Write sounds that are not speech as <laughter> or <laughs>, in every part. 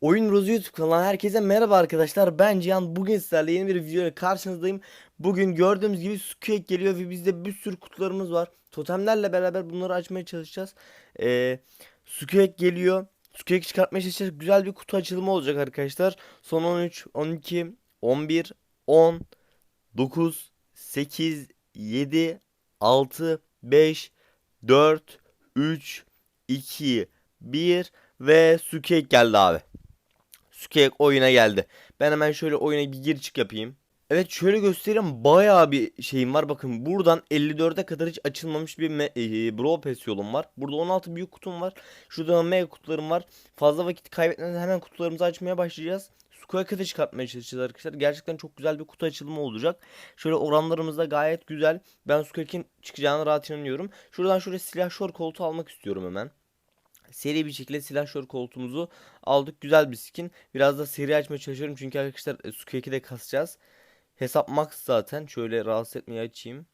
Oyun Rozu YouTube kanalından herkese merhaba arkadaşlar. Ben Cihan. Bugün sizlerle yeni bir video ile karşınızdayım. Bugün gördüğümüz gibi Squeak geliyor ve bizde bir sürü kutularımız var. Totemlerle beraber bunları açmaya çalışacağız. Ee, Squeak geliyor. Squeak çıkartmaya çalışacağız. Güzel bir kutu açılımı olacak arkadaşlar. Son 13, 12, 11, 10, 9, 8, 7, 6, 5, 4, 3, 2, 1 ve Squeak geldi abi. Sukeyek oyuna geldi. Ben hemen şöyle oyuna bir gir çık yapayım. Evet şöyle göstereyim bayağı bir şeyim var. Bakın buradan 54'e kadar hiç açılmamış bir e, Brawl Pass yolum var. Burada 16 büyük kutum var. Şurada mega kutularım var. Fazla vakit kaybetmeden hemen kutularımızı açmaya başlayacağız. Squawk'ı çıkartmaya çalışacağız arkadaşlar. Gerçekten çok güzel bir kutu açılımı olacak. Şöyle oranlarımız da gayet güzel. Ben Squawk'in çıkacağına rahat inanıyorum. Şuradan şöyle silah şor koltuğu almak istiyorum hemen seri bir şekilde silahşör koltuğumuzu aldık. Güzel bir skin. Biraz da seri açmaya çalışıyorum çünkü arkadaşlar e, de kasacağız. Hesap max zaten. Şöyle rahatsız etmeyi açayım.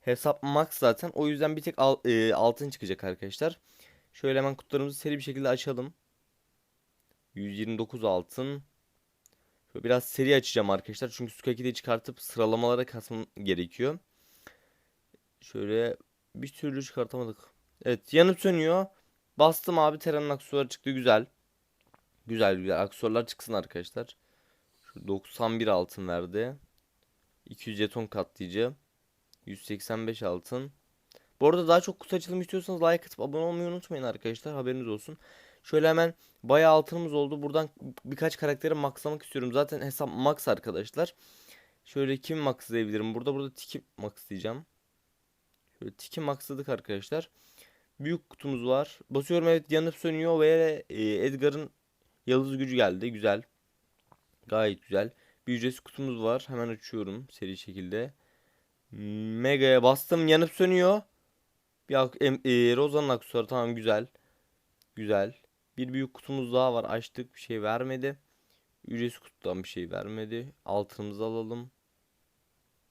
Hesap max zaten. O yüzden bir tek al, e, altın çıkacak arkadaşlar. Şöyle hemen kutularımızı seri bir şekilde açalım. 129 altın. Şöyle biraz seri açacağım arkadaşlar. Çünkü Suki de çıkartıp sıralamalara kasmam gerekiyor. Şöyle bir türlü çıkartamadık. Evet yanıp sönüyor. Bastım abi Terra'nın aksesuarı çıktı güzel. Güzel güzel aksesuarlar çıksın arkadaşlar. Şu 91 altın verdi. 200 jeton katlayıcı. 185 altın. Bu arada daha çok kutu açılımı istiyorsanız like atıp abone olmayı unutmayın arkadaşlar. Haberiniz olsun. Şöyle hemen bayağı altınımız oldu. Buradan birkaç karakteri maxlamak istiyorum. Zaten hesap max arkadaşlar. Şöyle kim maxlayabilirim? Burada burada tiki maxlayacağım. Şöyle tiki maxladık arkadaşlar. Büyük kutumuz var. Basıyorum evet yanıp sönüyor ve e, Edgar'ın yıldız gücü geldi. Güzel. Gayet güzel. Bir ücretsiz kutumuz var. Hemen açıyorum seri şekilde. Mega'ya bastım yanıp sönüyor. Bir e, Roza'nın aksesuarı tamam güzel. Güzel. Bir büyük kutumuz daha var. Açtık bir şey vermedi. Ücretsiz kutudan bir şey vermedi. Altınımızı alalım.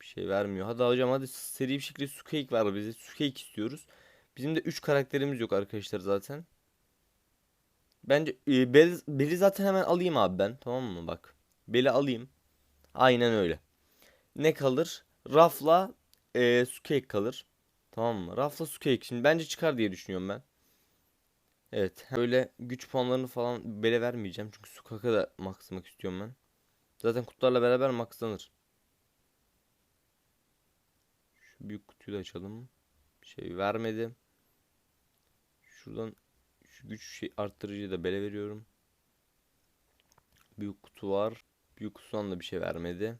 Bir şey vermiyor. Hadi hocam hadi seri bir şekilde Sukeyk ver bize. Sukeyk istiyoruz. Bizim de 3 karakterimiz yok arkadaşlar zaten. Bence e, Beli, Beli zaten hemen alayım abi ben. Tamam mı bak. Beli alayım. Aynen öyle. Ne kalır? Rafla e, Sukeyk kalır. Tamam mı? Rafla Sukeyk. Şimdi bence çıkar diye düşünüyorum ben. Evet. Böyle güç puanlarını falan bele vermeyeceğim. Çünkü Sukak'a da maxlamak istiyorum ben. Zaten kutularla beraber maxlanır. Şu büyük kutuyu da açalım. Bir şey vermedi. Şuradan şu güç şey arttırıcıyı da bele veriyorum. Büyük kutu var. Büyük kutudan da bir şey vermedi.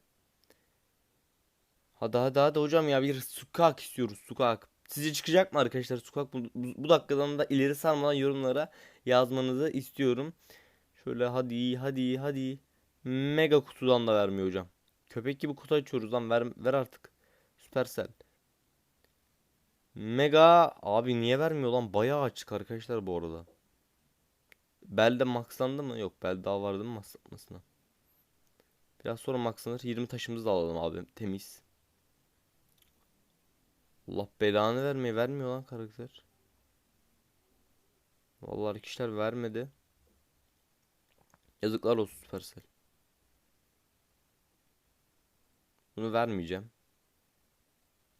Hadi hadi hadi hocam ya bir sukak istiyoruz sukak. Sizce çıkacak mı arkadaşlar sukak? Bu, bu, dakikadan da ileri sarmadan yorumlara yazmanızı istiyorum. Şöyle hadi hadi hadi. Mega kutudan da vermiyor hocam. Köpek gibi kutu açıyoruz lan ver, ver artık. Süpersel. Mega abi niye vermiyor lan? Bayağı açık arkadaşlar bu arada. Belde maxlandı mı? Yok bel daha vardı mı maxlanmasına? Biraz sonra maxlanır. 20 taşımızı da alalım abi. Temiz. Allah belanı vermeyi vermiyor lan karakter. Vallahi arkadaşlar vermedi. Yazıklar olsun Supercell. Bunu vermeyeceğim.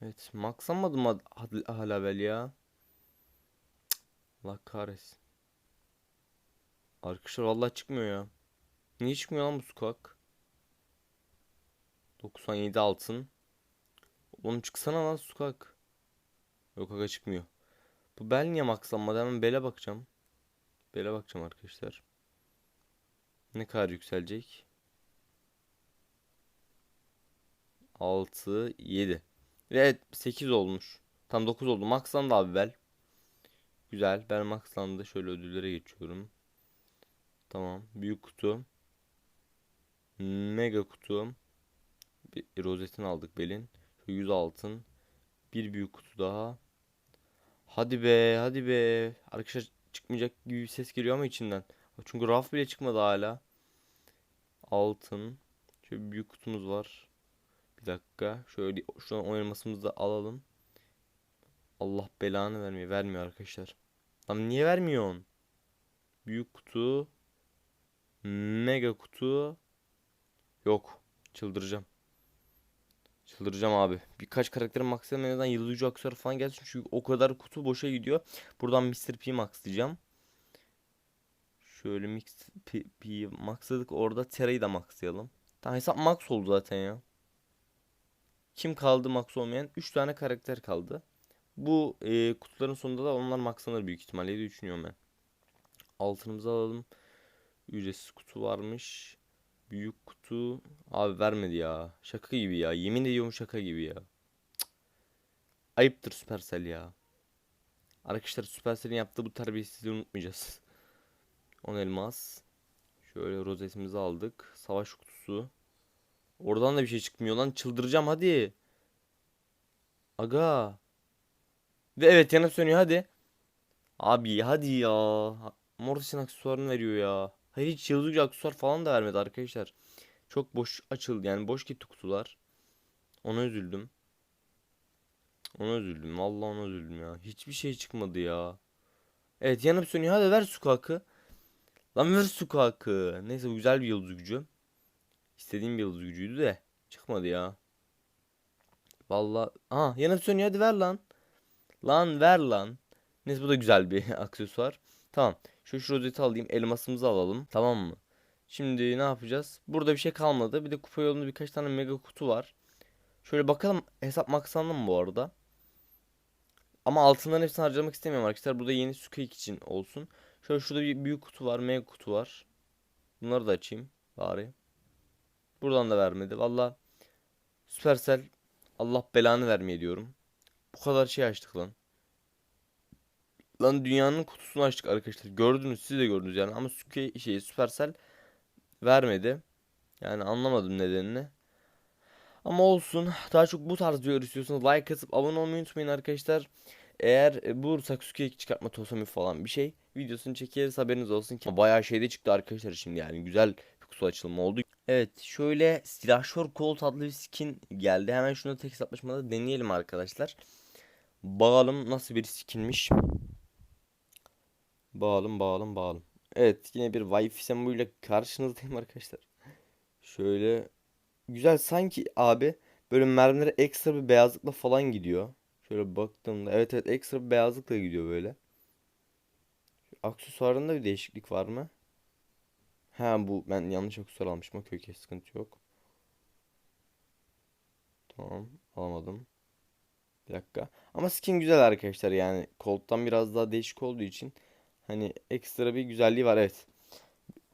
Evet maxlamadım hala bel ya. Cık, Allah kahretsin. Arkadaşlar vallahi çıkmıyor ya. Niye çıkmıyor lan bu squawk? 97 altın. Oğlum çıksana lan squawk. Yok aga çıkmıyor. Bu bel niye maxlanmadı? Hemen bele bakacağım. Bele bakacağım arkadaşlar. Ne kadar yükselecek? 6 7 Evet 8 olmuş. Tam 9 oldu. Maxlandı abi bel. Güzel. Bel maxlandı. Şöyle ödüllere geçiyorum. Tamam. Büyük kutu. Mega kutu. Bir rozetini aldık belin. 100 altın. Bir büyük kutu daha. Hadi be, hadi be. Arkadaşlar çıkmayacak gibi bir ses geliyor ama içinden. Çünkü raf bile çıkmadı hala. Altın. Şöyle büyük kutumuz var. Bir dakika. Şöyle şuradan o elmasımızı da alalım. Allah belanı vermiyor. Vermiyor arkadaşlar. Lan niye vermiyorsun? Büyük kutu. Mega kutu. Yok. Çıldıracağım. Çıldıracağım abi. Birkaç karakterin maksimum en azından yıldız gücü aksesuarı falan gelsin. Çünkü o kadar kutu boşa gidiyor. Buradan Mr. P maxlayacağım. Şöyle Mix P, P maxladık. Orada Terra'yı da maxlayalım. Tamam hesap max oldu zaten ya. Kim kaldı max olmayan? 3 tane karakter kaldı. Bu e, kutuların sonunda da onlar maxlanır büyük ihtimalle diye düşünüyorum ben. Altınımızı alalım. Ücretsiz kutu varmış. Büyük kutu. Abi vermedi ya. Şaka gibi ya. Yemin ediyorum şaka gibi ya. Cık. Ayıptır Supercell ya. Arkadaşlar Supercell'in yaptığı bu terbiyesizliği unutmayacağız. <laughs> 10 elmas. Şöyle rozetimizi aldık. Savaş kutusu. Oradan da bir şey çıkmıyor lan. Çıldıracağım hadi. Aga. Ve evet yanıp sönüyor hadi. Abi hadi ya. Mortis'in aksesuarını veriyor ya. Hayır hiç yıldızcı aksesuar falan da vermedi arkadaşlar. Çok boş açıldı yani boş gitti kutular. Ona üzüldüm. Ona üzüldüm. Vallahi ona üzüldüm ya. Hiçbir şey çıkmadı ya. Evet yanıp sönüyor. Hadi ver Sukak'ı. Lan ver Sukak'ı. Neyse bu güzel bir yıldız gücü. İstediğim bir yıldız gücüydü de. Çıkmadı ya. Vallahi. Aha yanıp sönüyor. Hadi ver lan. Lan ver lan. Neyse bu da güzel bir <laughs> aksesuar. Tamam. Şu şu rozeti alayım. Elmasımızı alalım. Tamam mı? Şimdi ne yapacağız? Burada bir şey kalmadı. Bir de kupa yolunda birkaç tane mega kutu var. Şöyle bakalım hesap maksanlı mı bu arada? Ama altından hepsini harcamak istemiyorum arkadaşlar. Burada yeni Squeak için olsun. Şöyle şurada bir büyük kutu var. Mega kutu var. Bunları da açayım. Bari. Buradan da vermedi. Valla Supercell Allah belanı vermeye diyorum. Bu kadar şey açtık lan. Lan dünyanın kutusunu açtık arkadaşlar. Gördünüz siz de gördünüz yani ama şey Supercell vermedi. Yani anlamadım nedenini. Ama olsun. Daha çok bu tarz videolar istiyorsanız like atıp abone olmayı unutmayın arkadaşlar. Eğer e, bulursak Suke'yi çıkartma Tosami falan bir şey videosunu çekeriz haberiniz olsun ki bayağı şeyde çıktı arkadaşlar şimdi yani güzel bir kutu açılımı oldu. Evet şöyle silahşor Colt adlı bir skin geldi. Hemen şunu tek hesaplaşmada deneyelim arkadaşlar. Bakalım nasıl bir skinmiş. Bağalım bağalım bağalım. Evet yine bir Wi-Fi sembolüyle karşınızdayım arkadaşlar. Şöyle güzel sanki abi böyle mermileri ekstra bir beyazlıkla falan gidiyor. Şöyle baktığımda evet evet ekstra bir beyazlıkla gidiyor böyle. Aksesuarında bir değişiklik var mı? Ha bu ben yanlış aksesuar almışım. Okey okey sıkıntı yok. Tamam alamadım. Bir dakika. Ama skin güzel arkadaşlar yani Colt'tan biraz daha değişik olduğu için hani ekstra bir güzelliği var evet.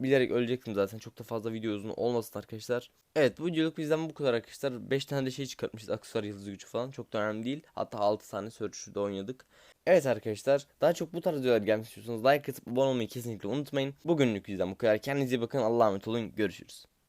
Bilerek ölecektim zaten çok da fazla video uzun olmasın arkadaşlar. Evet bu videoluk bizden bu kadar arkadaşlar. 5 tane de şey çıkartmışız aksesuar yıldız gücü falan çok da önemli değil. Hatta 6 tane Search'da oynadık. Evet arkadaşlar daha çok bu tarz videolar gelmek istiyorsanız like atıp abone olmayı kesinlikle unutmayın. Bugünlük bizden bu kadar. Kendinize iyi bakın Allah'a emanet olun. Görüşürüz.